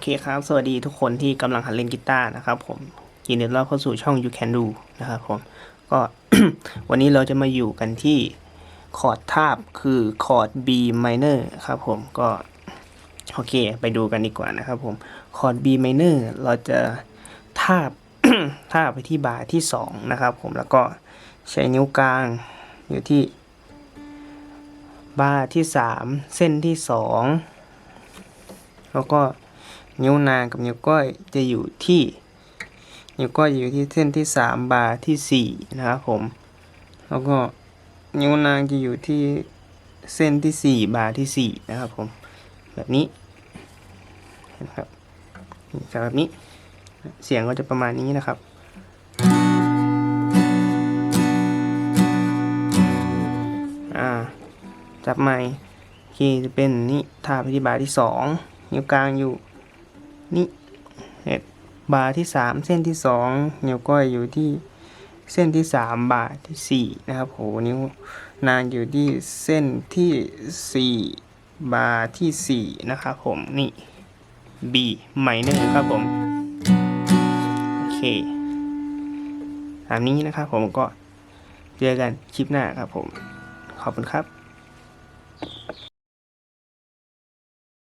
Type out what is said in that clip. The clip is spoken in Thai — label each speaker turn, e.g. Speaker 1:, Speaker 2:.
Speaker 1: เคครับ สวัสดีทุกคนที่กำลังหัดเล่นกีตาร์นะครับผมยินดีต้อนรับเข้าสู่ช่อง You Can Do นะครับผม ก็ วันนี้เราจะมาอยู่กันที่คอร์ดทาบคือคอร์ด B minor ครับผมก็ โอเค ไปดูกันดีกว่านะครับผม คอร์ด B minor เราจะทาบ ทาบไปที่บาร์ที่ 2 นะครับผมแล้วก็ใช้นิ้วกลางอยู่ที่ บาร์ที่ 3 เส้นที่ 2 แล้วก็ นิ้วนางกับนิ้วก้อยจะอยู่ที่ นิ้วก้อยอยู่ที่เส้นที่ 3 บาร์ที่ 4 นะครับผม แล้วก็นิ้วนางจะอยู่ที่เส้นที่ 4 บาร์ที่ 4 นะครับผม แบบนี้นะครับจะแบบนี้เสียงก็จะประมาณนี้นะครับจับไม้คีจะเป็นนี่ท่าปที่บาร์ที่สองนิ้วกลางอยู่ นี่เอ็ดบาที่สามเส้นที่สองนิ้วก้อยอยู่ที่เส้นที่สามบาที่สี่นะครับโหนิ้วนางอยู่ที่เส้นที่สี่บาที่สี่นะครับผมนี่ B minor ครับผม โอเคตามนี้นะครับผมก็เจอกันคลิปหน้าครับผม ขอบคุณครับ